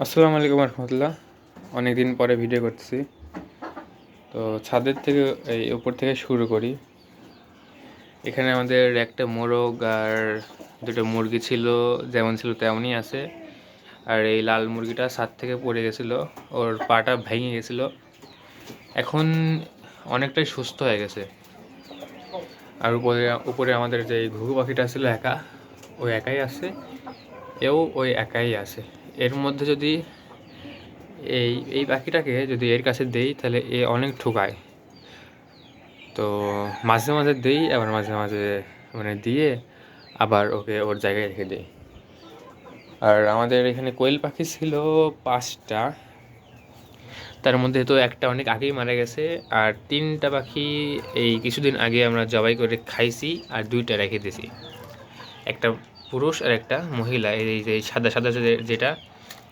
আসসালামু আলাইকুম রহমতুল্লাহ। অনেক দিন পরে ভিডিও করতেছি। তো ছাদের থেকে, এই উপর থেকে শুরু করি। এখানে আমাদের একটা মোরগ আর দুটো মুরগি ছিল, যেমন ছিল তেমনই আছে। আর এই লাল মুরগিটা ছাদ থেকে পড়ে গেছিল, ওর পাটা ভেঙে গেছিল। এখন অনেকটাই সুস্থ হয়ে গেছে। আর উপরে উপরে আমাদের যে ঘুঘু পাখিটা ছিল একা ওই একাই আছে। এও ওই একাই আছে। এর মধ্যে যদি এই এই পাখিটাকে যদি এর কাছে দেই, তাহলে এ অনেক ঠুকায়। তো মাঝে মাঝে দেই, আবার মাঝে মাঝে মানে দিয়ে আবার ওকে ওর জায়গায় রেখে দিই। আর আমাদের এখানে কোয়েল পাখি ছিল পাঁচটা। তার মধ্যে তো একটা অনেক আগেই মারা গেছে, আর তিনটা পাখি এই কিছুদিন আগে আমরা জবাই করে খাইছি, আর দুইটা রেখে দিয়েছি। একটা পুরুষ আর একটা মহিলা, এই যে সাদা সাদা যেটা,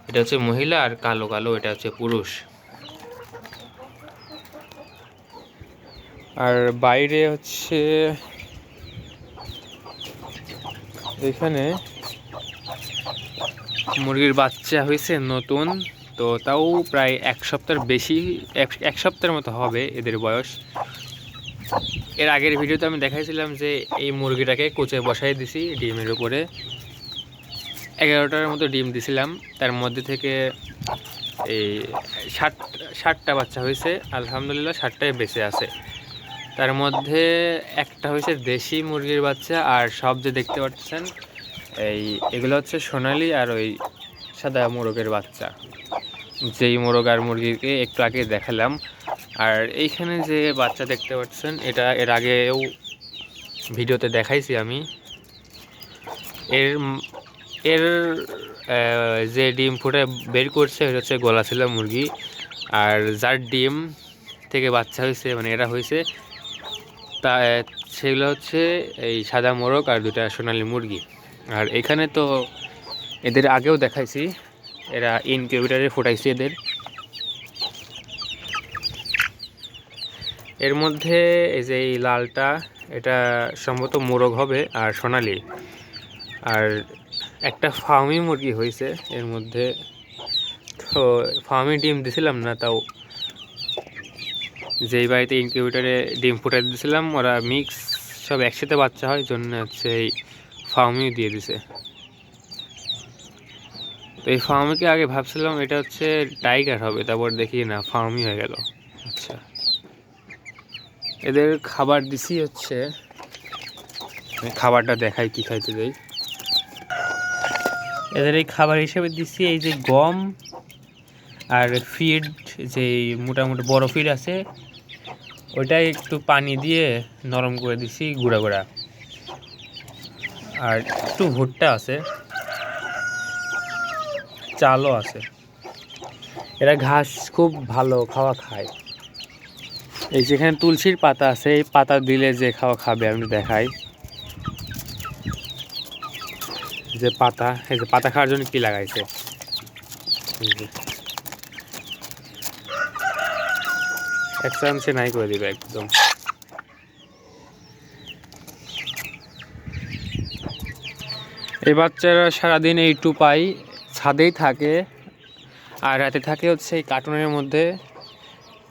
এটা হচ্ছে মহিলা আর কালো কালো, এটা হচ্ছে পুরুষ। আর বাইরে হচ্ছে এখানে মুরগির বাচ্চা হয়েছে নতুন, তো তাও প্রায় এক সপ্তাহের বেশি এক সপ্তাহের মতো হবে এদের বয়স। এর আগের ভিডিওতে আমি দেখাইছিলাম যে এই মুরগিটাকে কোচে বসাই দিছি ডিমের উপরে। এগারোটার মতো ডিম দিছিলাম, তার মধ্যে থেকে এই ষাট ষাটটা বাচ্চা হয়েছে, আলহামদুলিল্লাহ ষাটটাই বেঁচে আছে। তার মধ্যে একটা হয়েছে দেশি মুরগির বাচ্চা, আর সব যে দেখতে পাচ্ছেন, এই এগুলো হচ্ছে সোনালি আর ওই সাদা মোরগের বাচ্চা। যেই মোরগ আর মুরগিকে একটু আগে দেখালাম আর এইখানে যে বাচ্চা দেখতে পাচ্ছেন, এটা এর আগেও ভিডিওতে দেখাইছি আমি। এর এর যে ডিম ফুটে বের করছে, এটা হচ্ছে গলা ছিল মুরগি। আর যার ডিম থেকে বাচ্চা হয়েছে মানে এরা হয়েছে, তা সেগুলো হচ্ছে এই সাদা মোরগ আর দুটা সোনালি মুরগি। আর এখানে তো এদের আগেও দেখাইছি, এরা ইনকিউবেটারে ফুটাইছি এদের। এর মধ্যে এই যে এই লালটা, এটা সম্ভবত মোরগ হবে আর সোনালি। আর একটা ফার্মি মুরগি হয়েছে এর মধ্যে। তো ফার্মি ডিম দিছিলাম না তাও। যেই বাড়িতে ইনকিউবেটারে ডিম ফুটাই দিয়েছিলাম ওরা মিক্স সব একসাথে বাচ্চা হয়, জন্য হচ্ছে এই ফার্মি দিয়ে দিছে। তো এই ফার্মিকে আগে ভাবছিলাম এটা হচ্ছে টাইগার হবে, তারপর দেখি না ফার্মি হয়ে গেল। আচ্ছা। এদের খাবার দিছি হচ্ছে। খাবারটা দেখাই, কি খাইতে দেই। এদের এই খাবার হিসেবে দিছি এই যে গম আর ফিড, যে মোটামুটি বড় ফিড আছে, ওইটাই একটু পানি দিয়ে নরম করে দিছি, গুঁড়া গুঁড়া। আর একটু ভুট্টা আছে, চালও আছে। এরা ঘাস খুব ভালো খাওয়া খায়। এই যেখানে তুলসীর পাতা আছে, এই পাতা দিলে যে খাওয়া খাবে, আমি দেখাই। যে পাতা, এই যে পাতা খাওয়ার জন্য কি লাগাইছে? নাই করে দিবে একদম। এই বাচ্চারা সারাদিন এই টুপাই ছাদেই থাকে, আর রাতে থাকে হচ্ছে এই কার্টুনের মধ্যে।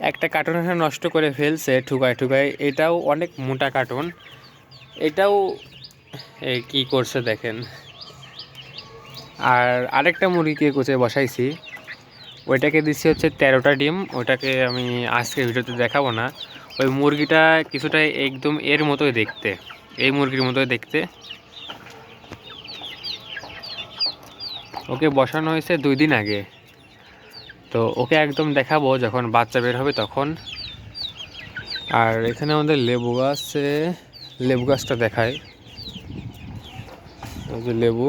একটা কার্টুন এখানে নষ্ট করে ফেলছে ঠুকায় ঠুকায়, এটাও অনেক মোটা কার্টুন এটাও কী করছে দেখেন। আর আরেকটা মুরগিকে কোচে বসাইছি। ওইটাকে দিচ্ছি হচ্ছে তেরোটা ডিম, ওটাকে আমি আজকে ভিডিওতে দেখাবো না। ওই মুরগিটা কিছুটা একদম এর মতোই দেখতে, এই মুরগির মতোই দেখতে। ওকে বসানো হয়েছে দুই দিন আগে। তো ওকে একদম দেখাবো, যখন বাচ্চা বের হবে তখন। আর এখানে আমাদের লেবু গাছে, লেবু গাছটা দেখায় যে লেবু।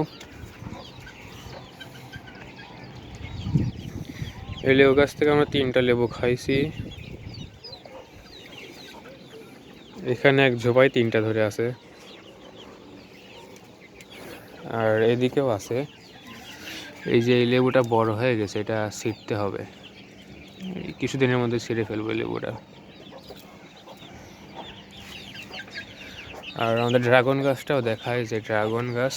এই লেবু গাছ থেকে আমরা তিনটা লেবু খাইছি। এখানে এক ঝোপায় তিনটা ধরে আছে। আর এদিকেও আছে। এই যে এই লেবুটা বড় হয়ে গেছে, এটা ছিঁড়তে হবে। কিছুদিনের মধ্যে ছিঁড়ে ফেলব লেবুটা। আর আমাদের ড্রাগন গাছটাও দেখায় যে ড্রাগন গাছ।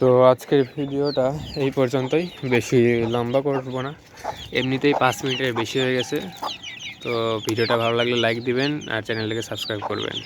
তো আজকের ভিডিওটা এই পর্যন্তই। বেশি লম্বা করব না। এমনিতেই পাঁচ মিনিটের বেশি হয়ে গেছে। তো ভিডিওটা ভালো লাগলে লাইক দিবেন আর চ্যানেলটাকে সাবস্ক্রাইব করবেন।